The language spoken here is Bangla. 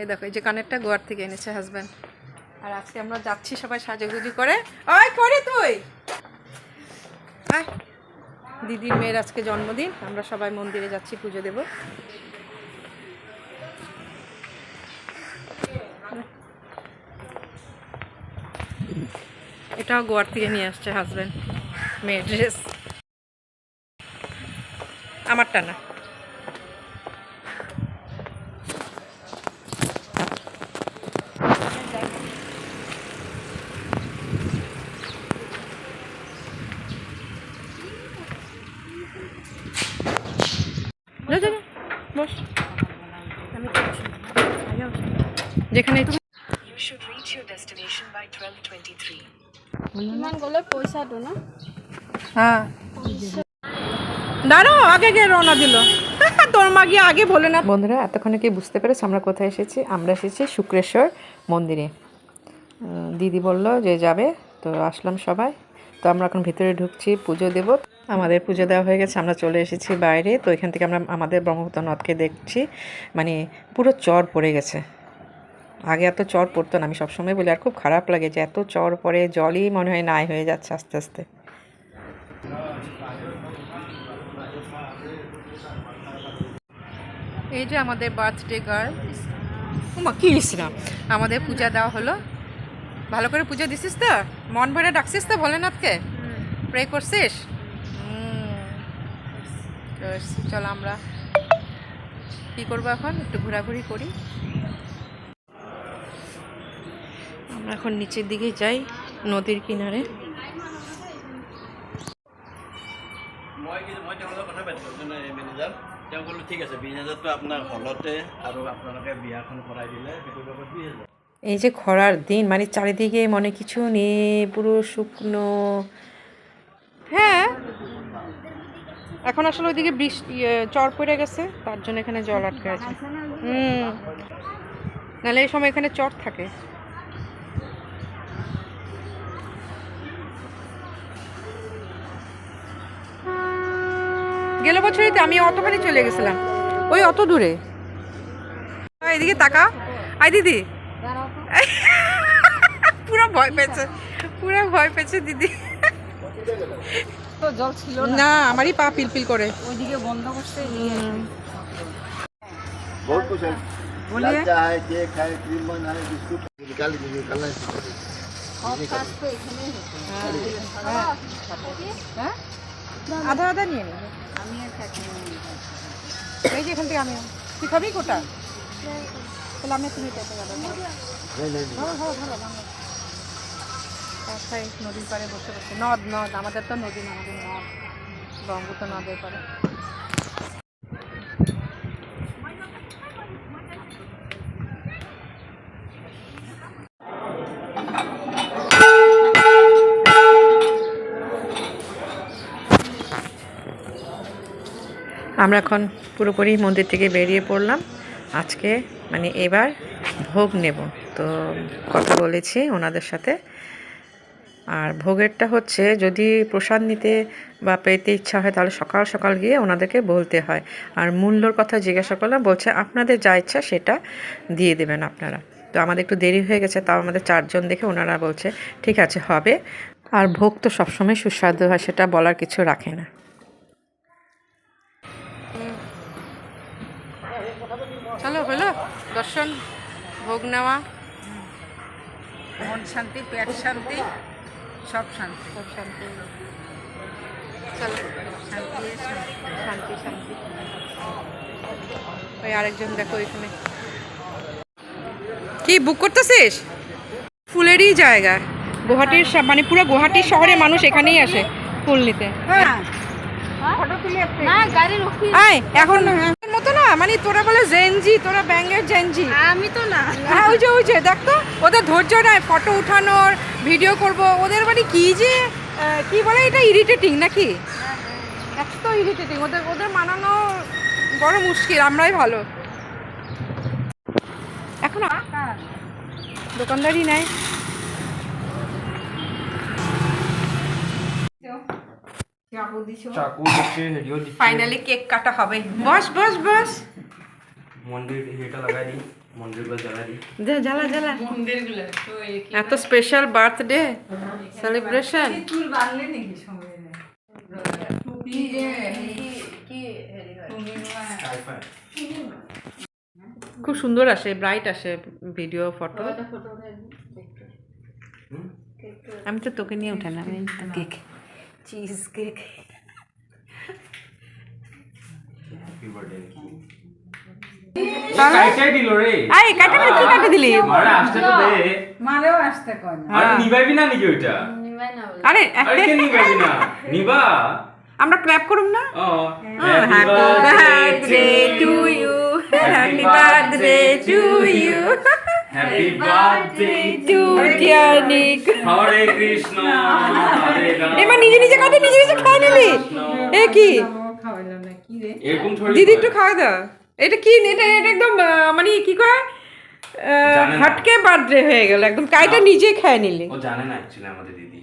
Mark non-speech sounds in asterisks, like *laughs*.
এই দেখো, এই যে কানেরটা গোয়ার থেকে এনেছে হাজব্যান্ড আর আজকে আমরা যাচ্ছি সবাই সাজুগুজু করে। ওই, করে তুই। দিদির মেয়ের আজকে জন্মদিন, আমরা সবাই মন্দিরে যাচ্ছি, পুজো দেব। এটাও গোয়ার থেকে নিয়ে আসছে হাজব্যান্ড মেয়ের ড্রেস আমারটা না যা, যা, যা, বস আমি তো বসি। আগে বস। যেখানে ইচ্ছে You should reach your destination by 1223. কিমান গ'লে পইচাটো ন। হ্যাঁ। দাঁড়াও আগে গিয়ে রওনা দিল। *laughs* তোর মা গিয়ে আগে বলে না। বন্ধুরা এতক্ষণে কি বুঝতে পেরেছ আমরা কোথায় এসেছি? আমরা এসেছি শুক্রেশ্বর মন্দিরে। দিদি বলল যে যাবে তো আসলাম সবাই। তো আমরা এখন ভিতরে ঢুকছি পুজো দেব। আমাদের পুজো দেওয়া হয়ে গেছে আমরা চলে এসেছি বাইরে। তো এখান থেকে আমরা আমাদের ব্রহ্মপুত্র নদকে দেখছি। মানে পুরো চর পড়ে গেছে। আগে এত চর পড়তো না। আমি সবসময় বলি, আর খুব খারাপ লাগে যে এত চর পড়ে জলই মনে হয় নাই হয়ে যাচ্ছে আস্তে আস্তে। এই যে আমাদের বার্থডে গার্ল উমা, কি না? আমাদের পূজা দেওয়া হলো। ভালো করে পূজা দিছিস তো? মন ভরে ডাকছিস তো ভোলেনাথকে? প্রে করছিস। চল আমরা কি করব এখন? একটু ঘোরাঘুরি করি। এখন নিচের দিকে যাই নদীর কিনারে। মই কিন্তু মই তেওঁৰ লগত কথা পাতিলোঁ যোনে মেনেজাৰ তেওঁ ক'লোঁ ঠিক আছে বিছ হাজাৰটো আপোনাৰ হলতে আৰু আপোনালোকে বিয়াখন কৰাই দিলে সেইটো লগত বিছ হাজাৰ এই যে খরার দিন মানে চারিদিকে মনে কিছু নেই পুরো শুকনো। হ্যাঁ এখন আসলে ওইদিকে বৃষ্টি চর পড়ে গেছে তার জন্য এখানে জল আটকে আছে। হুম। নাহলে এই সময় এখানে চর থাকে। গেল বছরই তো আমি অতখানি চলে গেছিলাম ওই অত দূরে আয়, এদিকে তাকা আই দিদি পুরো ভয় পেয়েছে পুরো ভয় পেয়েছে দিদি তো জল ছিল না আমারই পা পিলপিল করে ওইদিকে বন্ধ করছে बहुत कुछ है बोलिए। लाचा है केक है क्रीम बन है बिस्कुट निकाल लीजिए निकालना है আধা আধা নিয়ে নেব। আমি এই যে এখান থেকে আমি কি খাবি কোটা তাহলে আমি তুমি পেতে যাব ধরো নদীর পাড়ে বসে বসে। নদ নদ আমাদের তো নদী না নদ। নদ তো নদের পাড়ে। আমরা এখন পুরোপুরি মন্দির থেকে বেরিয়ে পড়লাম। আজকে মানে এবার ভোগ নেব। তো কথা বলেছি ওনাদের সাথে। আর ভোগেরটা হচ্ছে যদি প্রসাদ নিতে বা পেতে ইচ্ছা হয় তাহলে সকাল সকাল গিয়ে ওনাদেরকে বলতে হয়। আর মূল্যর কথা জিজ্ঞাসা করলাম, বলছে আপনাদের যা ইচ্ছা সেটা দিয়ে দেবেন আপনারা। তো আমাদের একটু দেরি হয়ে গেছে, তাও আমাদের চারজন দেখে ওনারা বলছে, ঠিক আছে, হবে। আর ভোগ তো সবসময় সুস্বাদু হয়, সেটা বলার কিছু রাখে না। দর্শন ভোগ নেওয়া। মন শান্তি পেট শান্তি সব শান্তি। সব শান্তি। চলো। শান্তি শান্তি শান্তি শান্তি। ওই আরেকজন দেখো এখানে। কি বুক করতেছিস? ফুলেরই জায়গা। গুয়াহাটির মানে পুরো গুয়াহাটি শহরে মানুষ এখানেই আসে ফুল নিতে। না আয় এখন মানে তোরা বলে জেনজি তোরা ব্যাঙ্গের জেনজি আমি তো না। হ্যাঁ ওই যে ওই যে দেখ তো ওদের ধৈর্য নাই ফটো উঠানোর ভিডিও করব ওদের মানে কি যে কি বলে এটা ইরিটেটিং নাকি? এত ইরিটেটিং ওদের ওদের মানানো বড় মুশকিল আমরাই ভালো। এখন? দোকানদারই দোকানদারি নাই। চাকু হচ্ছে দিচ্ছে ফাইনালি কেক কাটা হবে। বস বস বস। মন্দির এটা লাগাই দিই মন্দিরগুলো জ্বালা দিই জ্বালা জ্বালা। মন্দিরগুলো এত স্পেশাল বার্থডে সেলিব্রেশন চুল বাঁধলে নাকি সময় টুপি যে কি খুব সুন্দর আসে ব্রাইট আসে ভিডিও ফটো আমি তো তোকে নিয়ে উঠে না আমি cake cheesecake happy birthday কাইটাই দিল রে। আই কাটা কি কাটা দিলি? মারা আসতে তো দে। মারেও আসতে কয় না। আরে নিবাইবি না নাকি ওইটা? আরে আরে কে নিবাইবি না নিবা? আমরা ক্ল্যাপ করুম না? Happy birthday to you happy birthday to you birthday to dear Nick. Nick Krishna. Ram *laughs* এবার নিজে নিজে কাটে নিজে নিজে খায় নিলি? এ কি? খাওয়াইলো না কি রে এরকম থোড়ি দিদি একটু খাওয়া দাও। এটা কি? এটা এটা একদম মানে কি কয়। হাটকে বার্থডে হয়ে গেল একদম। কাইটা নিজে খেয়ে নিলি। ও জানে না অ্যাকচুয়ালি আমাদের দিদি।